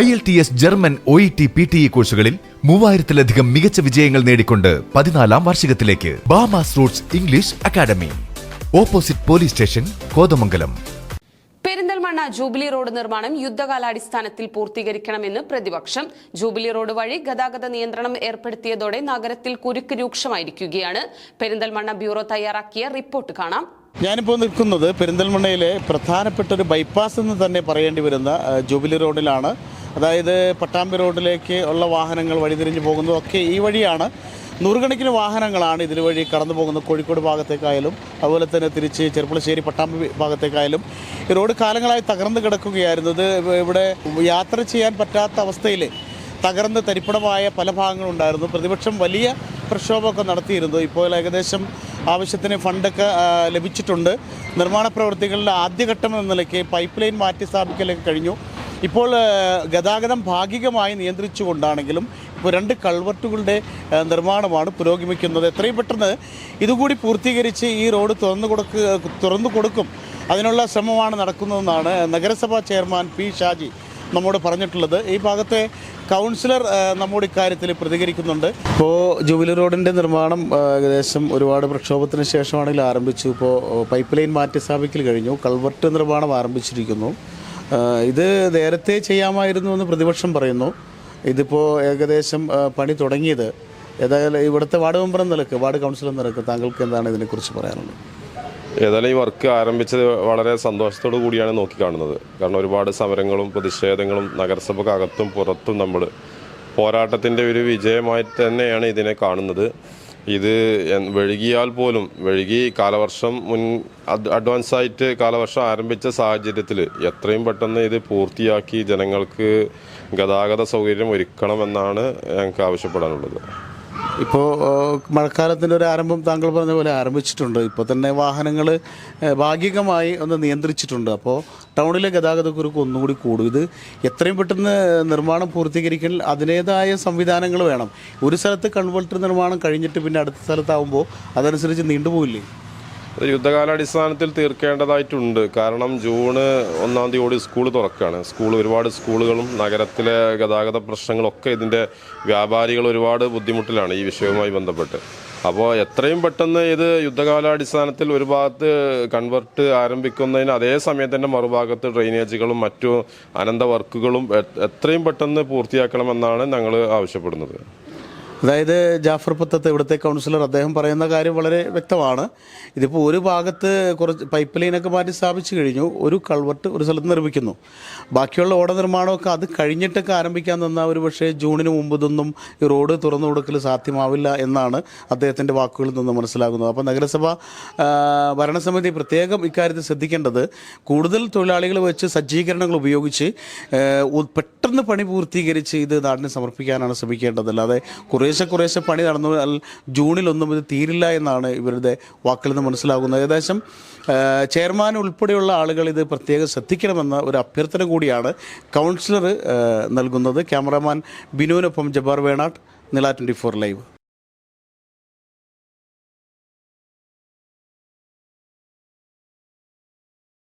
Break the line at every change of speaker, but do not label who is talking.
I L T S German O E T P T E കോഴ്സുകളിൽ മൂവായിരത്തിലധികം മികച്ച വിജയങ്ങൾ നേടിക്കൊണ്ട് പതിനാലാം വാർഷികത്തിലേക്ക് Bamas roots English academy. Opposite police station Kothamangalam.
Perinthalmanna jubilee road നിർമ്മാണം യുദ്ധകാലാടിസ്ഥാനത്തിൽ പൂർത്തീകരിക്കണമെന്ന് പ്രതിപക്ഷം. ജൂബിലി റോഡ് വഴി ഗതാഗത നിയന്ത്രണം ഏർപ്പെടുത്തിയതോടെ നഗരത്തിൽ കുരുക്ക് രൂക്ഷമായിരിക്കുകയാണ്. പെരിന്തൽമണ്ണ ബ്യൂറോ തയ്യാറാക്കിയ റിപ്പോർട്ട് കാണാം.
ഞാനിപ്പോൾ നിൽക്കുന്നത് പെരിന്തൽമണ്ണയിലെ പ്രധാനപ്പെട്ട ഒരു ബൈപ്പാസ് എന്ന് തന്നെ പറയേണ്ടി വരുന്ന ജൂബിലി റോഡിലാണ്. അതായത് പട്ടാമ്പി റോഡിലേക്ക് ഉള്ള വാഹനങ്ങൾ വഴിതിരിഞ്ഞ് പോകുന്നതൊക്കെ ഈ വഴിയാണ്. നൂറുകണക്കിന് വാഹനങ്ങളാണ് ഇതിനുവഴി കടന്നു പോകുന്നത്. കോഴിക്കോട് ഭാഗത്തേക്കായാലും അതുപോലെ തന്നെ തിരിച്ച് ചെറുപ്പളശ്ശേരി പട്ടാമ്പി ഭാഗത്തേക്കായാലും. ഈ റോഡ് കാലങ്ങളായി തകർന്നു കിടക്കുകയായിരുന്നു. ഇത് ഇവിടെ യാത്ര ചെയ്യാൻ പറ്റാത്ത അവസ്ഥയിൽ തകർന്ന് തരിപ്പണമായ പല ഭാഗങ്ങളുണ്ടായിരുന്നു. പ്രതിപക്ഷം വലിയ പ്രക്ഷോഭമൊക്കെ നടത്തിയിരുന്നു. ഇപ്പോൾ ഏകദേശം ആവശ്യത്തിന് ഫണ്ടൊക്കെ ലഭിച്ചിട്ടുണ്ട്. നിർമ്മാണ പ്രവൃത്തികളുടെ ആദ്യഘട്ടം എന്ന നിലയ്ക്ക് പൈപ്പ് ലൈൻ മാറ്റി സ്ഥാപിക്കലൊക്കെ കഴിഞ്ഞു. ഇപ്പോൾ ഗതാഗതം ഭാഗികമായി നിയന്ത്രിച്ചുകൊണ്ടാണെങ്കിലും ഇപ്പോൾ രണ്ട് കൾവർട്ടുകളുടെ നിർമ്മാണമാണ് പുരോഗമിക്കുന്നത്. എത്രയും പെട്ടെന്ന് ഇതുകൂടി പൂർത്തീകരിച്ച് ഈ റോഡ് തുറന്നു കൊടുക്കുക തുറന്നു കൊടുക്കും. അതിനുള്ള ശ്രമമാണ് നടക്കുന്നതെന്നാണ് നഗരസഭാ ചെയർമാൻ പി ഷാജി നമ്മോട് പറഞ്ഞിട്ടുള്ളത്. ഈ ഭാഗത്തെ കൗൺസിലർ നമ്മുടെ ഇക്കാര്യത്തിൽ പ്രതികരിക്കുന്നുണ്ട്. ഇപ്പോൾ ജൂബിലി റോഡിന്റെ നിർമ്മാണം ഏകദേശം ഒരുപാട് പ്രക്ഷോഭത്തിന് ശേഷമാണെങ്കിൽ ആരംഭിച്ചു. ഇപ്പോൾ പൈപ്പ് ലൈൻ മാറ്റി സ്ഥാപിക്കൽ കഴിഞ്ഞു. കൾവർട്ട് നിർമ്മാണം ആരംഭിച്ചിരിക്കുന്നു. ഇത് നേരത്തെ ചെയ്യാമായിരുന്നു എന്ന് പ്രതിപക്ഷം പറയുന്നു. ഇതിപ്പോൾ ഏകദേശം പണി തുടങ്ങിയത്. ഏതായാലും ഇവിടുത്തെ വാർഡ് മെമ്പർ എന്ന നിലയ്ക്ക് വാർഡ് കൗൺസിലർ എന്ന നിലയ്ക്ക് താങ്കൾക്ക് എന്താണ് ഇതിനെക്കുറിച്ച് പറയാനുള്ളത്?
ഏതായാലും ഈ വർക്ക് ആരംഭിച്ചത് വളരെ സന്തോഷത്തോടു കൂടിയാണ് നോക്കിക്കാണുന്നത്. കാരണം ഒരുപാട് സമരങ്ങളും പ്രതിഷേധങ്ങളും നഗരസഭക്കകത്തും പുറത്തും നമ്മൾ പോരാട്ടത്തിന്റെ ഒരു വിജയമായി തന്നെയാണ് ഇതിനെ കാണുന്നത്. ഇത് വഴുകിയാൽ പോലും വഴുകി കാലവർഷം മുൻ അഡ്- അഡ്വാൻസ് ആയിട്ട് കാലവർഷം ആരംഭിച്ച സാഹചര്യത്തിൽ എത്രയും പെട്ടെന്ന് ഇത് പൂർത്തിയാക്കി ജനങ്ങൾക്ക് ഗതാഗത സൗകര്യം ഒരുക്കണമെന്നാണ് ഞങ്ങൾക്ക് ആവശ്യപ്പെടാനുള്ളത്.
ഇപ്പോൾ മഴക്കാലത്തിന്റെ ഒരു ആരംഭം താങ്കൾ പറഞ്ഞ പോലെ ആരംഭിച്ചിട്ടുണ്ട്. ഇപ്പോൾ തന്നെ വാഹനങ്ങൾ ഭാഗികമായി ഒന്ന് നിയന്ത്രിച്ചിട്ടുണ്ട്. അപ്പോൾ ടൗണിലെ ഗതാഗതക്കുരുക്ക് ഒന്നുകൂടി കൂടും. ഇത് എത്രയും പെട്ടെന്ന് നിർമ്മാണം പൂർത്തീകരിക്കണം അതിന്റേതായ സംവിധാനങ്ങൾ വേണം. ഒരു സ്ഥലത്ത് കൺവെർട്ടർ നിർമ്മാണം കഴിഞ്ഞിട്ട് പിന്നെ അടുത്ത സ്ഥലത്താവുമ്പോൾ അതനുസരിച്ച് നീണ്ടുപോയില്ലേ
യുദ്ധകാലാടിസ്ഥാനത്തിൽ തീർക്കേണ്ടതായിട്ടുണ്ട്. കാരണം ജൂണ് ഒന്നാം തീയതി സ്കൂൾ തുറക്കുകയാണ്. സ്കൂൾ ഒരുപാട് സ്കൂളുകളും നഗരത്തിലെ ഗതാഗത പ്രശ്നങ്ങളൊക്കെ ഇതിന്റെ വ്യാപാരികൾ ഒരുപാട് ബുദ്ധിമുട്ടിലാണ് ഈ വിഷയവുമായി ബന്ധപ്പെട്ട്. അപ്പോൾ എത്രയും പെട്ടെന്ന് ഇത് യുദ്ധകാലാടിസ്ഥാനത്തിൽ ഒരു ഭാഗത്ത് കൺവെർട്ട് ആരംഭിക്കുന്നതിന് അതേ സമയത്തിന്റെ മറുഭാഗത്ത് ഡ്രെയിനേജുകളും മറ്റു അനന്ത വർക്കുകളും എത്രയും പെട്ടെന്ന് പൂർത്തിയാക്കണമെന്നാണ് ഞങ്ങൾ ആവശ്യപ്പെടുന്നത്.
അതായത് ജാഫർ പത്തത്ത് ഇവിടുത്തെ കൗൺസിലർ അദ്ദേഹം പറയുന്ന കാര്യം വളരെ വ്യക്തമാണ്. ഇതിപ്പോൾ ഒരു ഭാഗത്ത് കുറച്ച് പൈപ്പ് ലൈനൊക്കെ മാറ്റി സ്ഥാപിച്ചു കഴിഞ്ഞു ഒരു കൾവർട്ട് ഒരു സ്ഥലത്ത് നിർമ്മിക്കുന്നു. ബാക്കിയുള്ള ഓട നിർമ്മാണമൊക്കെ അത് കഴിഞ്ഞിട്ടൊക്കെ ആരംഭിക്കാൻ നിന്നാൽ ഒരു പക്ഷേ ജൂണിന് മുമ്പ് ഇതൊന്നും ഈ റോഡ് തുറന്നു കൊടുക്കൽ സാധ്യമാവില്ല എന്നാണ് അദ്ദേഹത്തിന്റെ വാക്കുകളിൽ നിന്ന് മനസ്സിലാകുന്നത്. അപ്പോൾ നഗരസഭ ഭരണസമിതി പ്രത്യേകം ഇക്കാര്യത്തിൽ ശ്രദ്ധിക്കേണ്ടത് കൂടുതൽ തൊഴിലാളികൾ വെച്ച് സജ്ജീകരണങ്ങൾ ഉപയോഗിച്ച് പെട്ടെന്ന് പണി പൂർത്തീകരിച്ച് ഇത് നാടിന് സമർപ്പിക്കാനാണ് ശ്രമിക്കേണ്ടത്. അല്ലാതെ കുറേശ്ശെ കുറേശ്ശെ പണി നടന്നു. ജൂണിൽ ഒന്നും ഇത് തീരില്ല എന്നാണ് ഇവരുടെ വാക്കിൽ നിന്ന് മനസ്സിലാകുന്നത്. ഏകദേശം ചെയർമാൻ ഉൾപ്പെടെയുള്ള ആളുകൾ ഇത് പ്രത്യേകം ശ്രദ്ധിക്കണമെന്ന ഒരു അഭ്യർത്ഥന കൂടിയാണ് കൗൺസിലർ നൽകുന്നത്. ക്യാമറാമാൻ ബിനുവിനൊപ്പം ജബാർ വേണാട്ട് നില ട്വന്റി ഫോർ ലൈവ്.